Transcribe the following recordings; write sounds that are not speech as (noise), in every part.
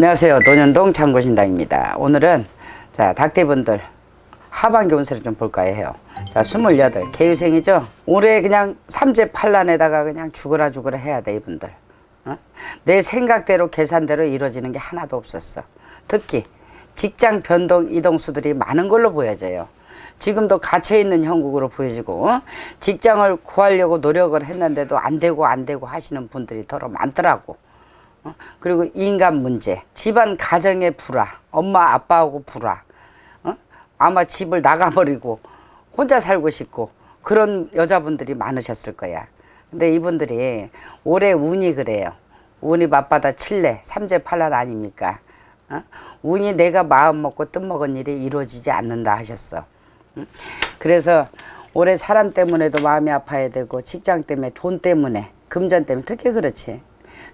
안녕하세요. 노년동 창고신당입니다. 오늘은 자 닭대분들 하반기 운세를 좀 볼까 해요. 자, 28 개유생이죠. 올해 그냥 삼재 판란에다가 그냥 죽어라 죽어라 해야 돼 이분들. 어? 내 생각대로 계산대로 이루어지는 게 하나도 없었어. 특히 직장 변동 이동수들이 많은 걸로 보여져요. 지금도 갇혀 있는 형국으로 보여지고 어? 직장을 구하려고 노력을 했는데도 안 되고 안 되고 하시는 분들이 더러 많더라고. 어? 그리고 인간 문제, 집안 가정의 불화, 엄마 아빠하고 불화, 어? 아마 집을 나가버리고 혼자 살고 싶고 그런 여자분들이 많으셨을 거야. 근데 이분들이 올해 운이 그래요. 운이 맞바다 칠레, 삼재팔란 아닙니까? 어? 운이 내가 마음 먹고 뜻 먹은 일이 이루어지지 않는다 하셨어. 응? 그래서 올해 사람 때문에도 마음이 아파야 되고 직장 때문에 돈 때문에 금전 때문에 특히 그렇지.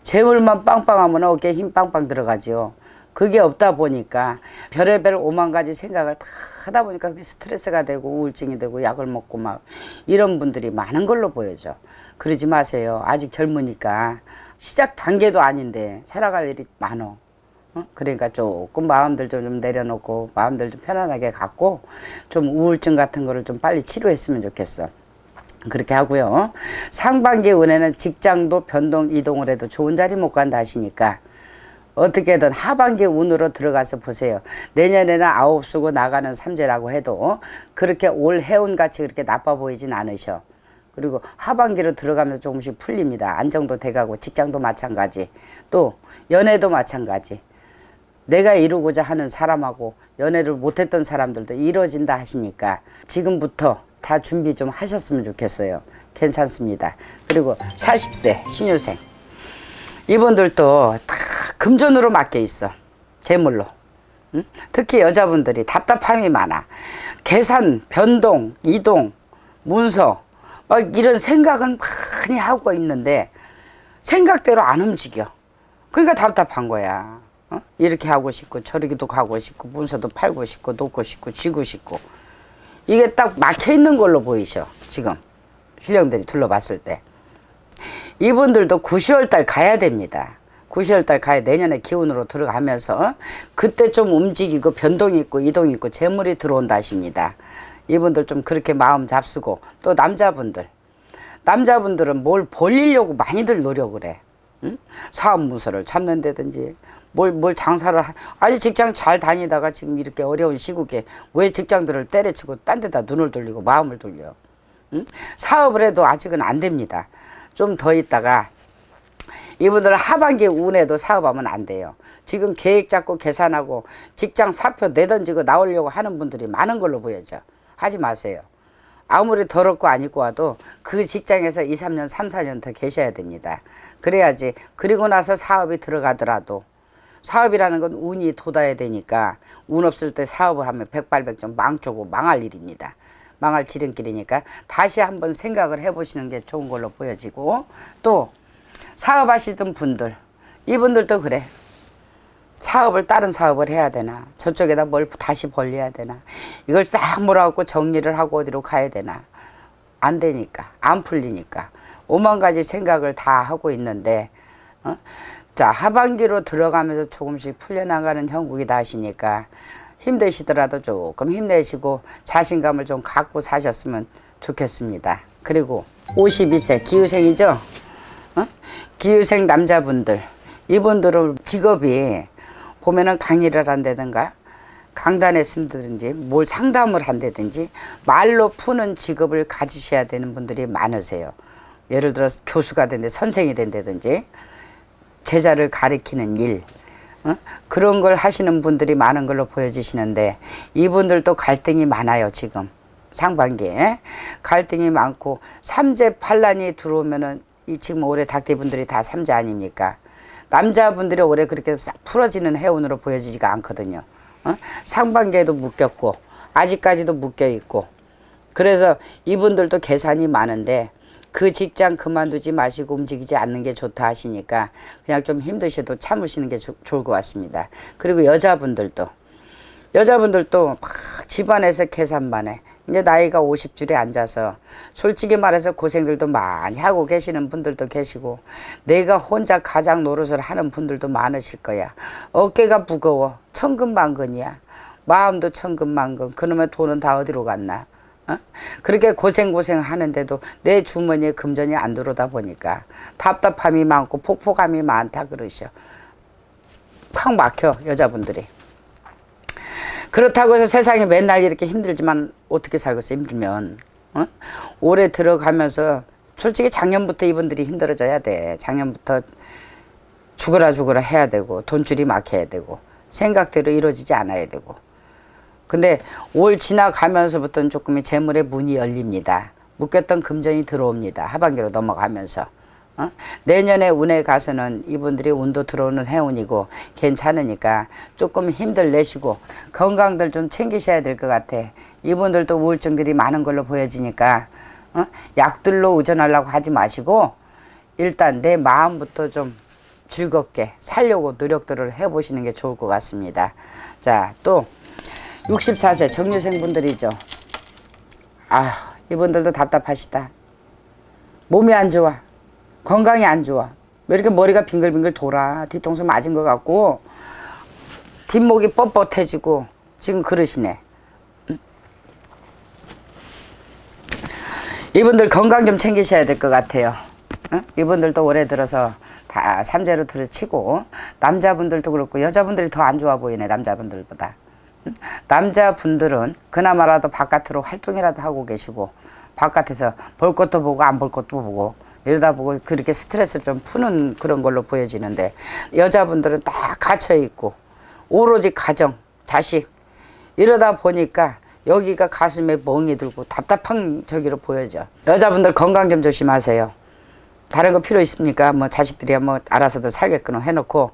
재물만 빵빵하면 어깨에 힘 빵빵 들어가지요. 그게 없다 보니까 별의별 오만 가지 생각을 다 하다 보니까 그게 스트레스가 되고 우울증이 되고 약을 먹고 막 이런 분들이 많은 걸로 보여져. 그러지 마세요. 아직 젊으니까 시작 단계도 아닌데 살아갈 일이 많어. 어? 그러니까 조금 마음들 좀 내려놓고 마음들 좀 편안하게 갖고 좀 우울증 같은 거를 좀 빨리 치료했으면 좋겠어. 그렇게 하고요. 상반기 운에는 직장도 변동 이동을 해도 좋은 자리 못 간다 하시니까 어떻게든 하반기 운으로 들어가서 보세요. 내년에는 아홉 수고 나가는 삼재라고 해도 그렇게 올 해운 같이 그렇게 나빠 보이진 않으셔. 그리고 하반기로 들어가면서 조금씩 풀립니다. 안정도 돼가고 직장도 마찬가지. 또 연애도 마찬가지. 내가 이루고자 하는 사람하고 연애를 못했던 사람들도 이루어진다 하시니까 지금부터 다 준비 좀 하셨으면 좋겠어요. 괜찮습니다. 그리고 40세 신유생 이분들도 다 금전으로 맡겨 있어. 재물로. 응? 특히 여자분들이 답답함이 많아. 계산, 변동, 이동, 문서 막 이런 생각은 많이 하고 있는데 생각대로 안 움직여. 그러니까 답답한 거야. 어? 이렇게 하고 싶고 저리기도 가고 싶고 문서도 팔고 싶고 놓고 싶고 쥐고 싶고 이게 딱 막혀 있는 걸로 보이셔 지금 신령들이 둘러봤을 때 이분들도 9, 월달 가야 됩니다. 9, 월달 가야 내년에 기운으로 들어가면서 그때 좀 움직이고 변동이 있고 이동이 있고 재물이 들어온다 하십니다. 이분들 좀 그렇게 마음 잡수고 또 남자분들 남자분들은 뭘 벌리려고 많이들 노력을 해. 응? 사업 문서를 잡는다든지 뭘, 뭘 장사를 하, 아니 직장 잘 다니다가 지금 이렇게 어려운 시국에 왜 직장들을 때려치고 딴 데다 눈을 돌리고 마음을 돌려? 응? 사업을 해도 아직은 안 됩니다. 좀 더 있다가 이분들은 하반기 운에도 사업하면 안 돼요. 지금 계획 잡고 계산하고 직장 사표 내던지고 나오려고 하는 분들이 많은 걸로 보여져. 하지 마세요. 아무리 더럽고 안 입고 와도 그 직장에서 2, 3년, 3, 4년 더 계셔야 됩니다. 그래야지 그리고 나서 사업이 들어가더라도 사업이라는 건 운이 돋아야 되니까 운 없을 때 사업을 하면 백발백중 망조고 망할 일입니다. 망할 지름길이니까 다시 한번 생각을 해보시는 게 좋은 걸로 보여지고 또 사업하시던 분들 이분들도 그래 사업을 다른 사업을 해야 되나 저쪽에다 뭘 다시 벌려야 되나 이걸 싹 몰아갖고 정리를 하고 어디로 가야 되나 안 되니까 안 풀리니까 오만 가지 생각을 다 하고 있는데 어? 자 하반기로 들어가면서 조금씩 풀려나가는 형국이다 하시니까 힘드시더라도 조금 힘내시고 자신감을 좀 갖고 사셨으면 좋겠습니다 그리고 52세 기후생이죠 어? 기후생 남자분들 이분들은 직업이 보면은 강의를 한다든가 강단에 쓴다든지 뭘 상담을 한다든지 말로 푸는 직업을 가지셔야 되는 분들이 많으세요. 예를 들어서 교수가 된다 선생이 된다든지 제자를 가리키는 일 어? 그런 걸 하시는 분들이 많은 걸로 보여지시는데 이분들도 갈등이 많아요 지금 상반기에 갈등이 많고 삼재 판란이 들어오면은 이 지금 올해 닭대분들이 다 삼재 아닙니까? 남자분들이 올해 그렇게 싹 풀어지는 해운으로 보여지지가 않거든요. 어? 상반기에도 묶였고 아직까지도 묶여 있고 그래서 이분들도 계산이 많은데 그 직장 그만두지 마시고 움직이지 않는 게 좋다 하시니까 그냥 좀 힘드셔도 참으시는 게 조, 좋을 것 같습니다. 그리고 여자분들도 여자분들도 막 집안에서 계산만 해. 이제 나이가 50줄에 앉아서 솔직히 말해서 고생들도 많이 하고 계시는 분들도 계시고 내가 혼자 가장 노릇을 하는 분들도 많으실 거야. 어깨가 무거워. 천근만근이야. 마음도 천근만근. 그놈의 돈은 다 어디로 갔나? 어? 그렇게 고생고생 하는데도 내 주머니에 금전이 안 들어오다 보니까 답답함이 많고 폭포감이 많다 그러셔. 팍 막혀 여자분들이. 그렇다고 해서 세상에 맨날 이렇게 힘들지만 어떻게 살겠어 힘들면 어? 올해 들어가면서 솔직히 작년부터 이분들이 힘들어져야 돼 작년부터 죽어라 죽어라 해야 되고 돈줄이 막혀야 되고 생각대로 이루어지지 않아야 되고 근데 올 지나가면서부터는 조금의 재물의 문이 열립니다 묶였던 금전이 들어옵니다 하반기로 넘어가면서 어? 내년에 운에 가서는 이분들이 운도 들어오는 해운이고 괜찮으니까 조금 힘들 내시고 건강들 좀 챙기셔야 될 것 같아. 이분들도 우울증들이 많은 걸로 보여지니까 어? 약들로 의존하려고 하지 마시고 일단 내 마음부터 좀 즐겁게 살려고 노력들을 해보시는 게 좋을 것 같습니다. 자, 또 64세 정유생분들이죠. 아, 이분들도 답답하시다. 몸이 안 좋아. 건강이 안 좋아. 왜 이렇게 머리가 빙글빙글 돌아? 뒤통수 맞은 것 같고 뒷목이 뻣뻣해지고 지금 그러시네. 응? 이분들 건강 좀 챙기셔야 될 것 같아요. 응? 이분들도 올해 들어서 다 삼재로 들어치고 남자분들도 그렇고 여자분들이 더 안 좋아 보이네 남자분들보다. 응? 남자분들은 그나마라도 바깥으로 활동이라도 하고 계시고 바깥에서 볼 것도 보고 안 볼 것도 보고 이러다 보고 그렇게 스트레스를 좀 푸는 그런 걸로 보여지는데 여자분들은 딱 갇혀 있고 오로지 가정, 자식 이러다 보니까 여기가 가슴에 멍이 들고 답답한 저기로 보여져. 여자분들 건강 좀 조심하세요. 다른 거 필요 있습니까? 뭐 자식들이야 뭐 알아서들 살게끔 해놓고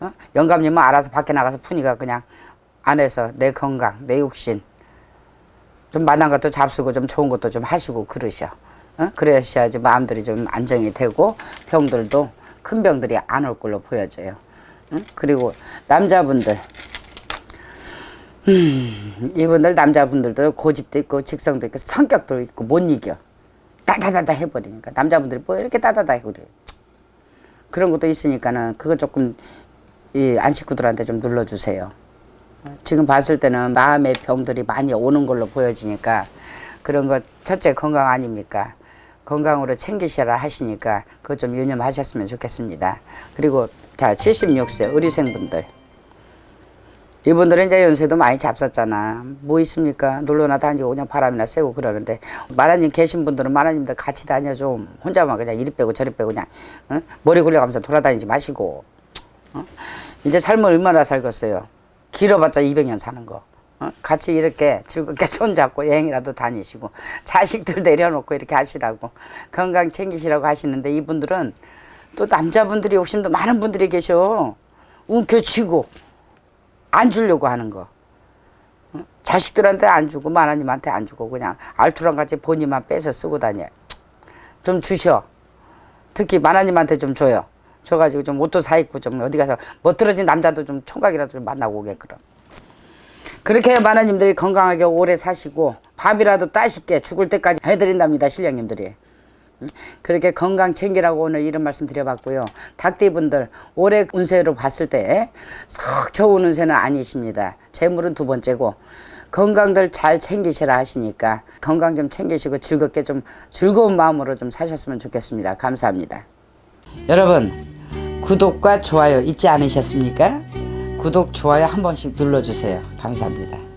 어? 영감님은 알아서 밖에 나가서 푸니까 그냥 안에서 내 건강, 내 육신 좀 만난 것도 잡수고 좀 좋은 것도 좀 하시고 그러셔. 어? 그러셔야지 마음들이 좀 안정이 되고 병들도 큰 병들이 안 올 걸로 보여져요. 응? 그리고 남자분들 음, 이분들 남자분들도 고집도 있고 직성도 있고 성격도 있고 못 이겨 따다다다 해버리니까 남자분들이 뭐 이렇게 따다다 해버려 그런 것도 있으니까는 그거 조금 이 안식구들한테 좀 눌러주세요. 지금 봤을 때는 마음의 병들이 많이 오는 걸로 보여지니까 그런 거 첫째 건강 아닙니까? 건강으로 챙기셔라 하시니까 그거 좀 유념하셨으면 좋겠습니다. 그리고 자 76세 의리생분들 이분들은 이제 연세도 많이 잡섰잖아. 뭐 있습니까? 놀러나 다니고 그냥 바람이나 쐬고 그러는데 마라님 계신 분들은 마라님들 같이 다녀 좀 혼자만 그냥 이리 빼고 저리 빼고 그냥 어? 머리 굴려가면서 돌아다니지 마시고 어? 이제 삶을 얼마나 살겠어요? 길어봤자 200년 사는 거. 어? 같이 이렇게 즐겁게 (laughs) 손잡고 여행이라도 다니시고 자식들 내려놓고 이렇게 하시라고 건강 챙기시라고 하시는데 이분들은 또 남자분들이 욕심도 많은 분들이 계셔. 움켜쥐고 안 주려고 하는 거. 어? 자식들한테 안 주고 마나님한테 안 주고 그냥 알투랑 같이 본인만 빼서 쓰고 다녀. 좀 주셔. 특히 마나님한테 좀 줘요. 줘가지고 좀 옷도 사 입고 좀 어디 가서 멋들어진 남자도 좀 총각이라도 좀 만나고 오게 그럼. 그렇게 마나님들이 건강하게 오래 사시고 밥이라도 따숩게 죽을 때까지 해드린답니다 신령님들이. 응? 그렇게 건강 챙기라고 오늘 이런 말씀 드려봤고요. 닭띠분들 올해 운세로 봤을 때 썩 좋은 운세는 아니십니다. 재물은 두 번째고 건강들 잘 챙기시라 하시니까 건강 좀 챙기시고 즐겁게 좀 즐거운 마음으로 좀 사셨으면 좋겠습니다. 감사합니다. 여러분 구독과 좋아요 잊지 않으셨습니까? 구독 좋아요 한 번씩 눌러주세요. 감사합니다.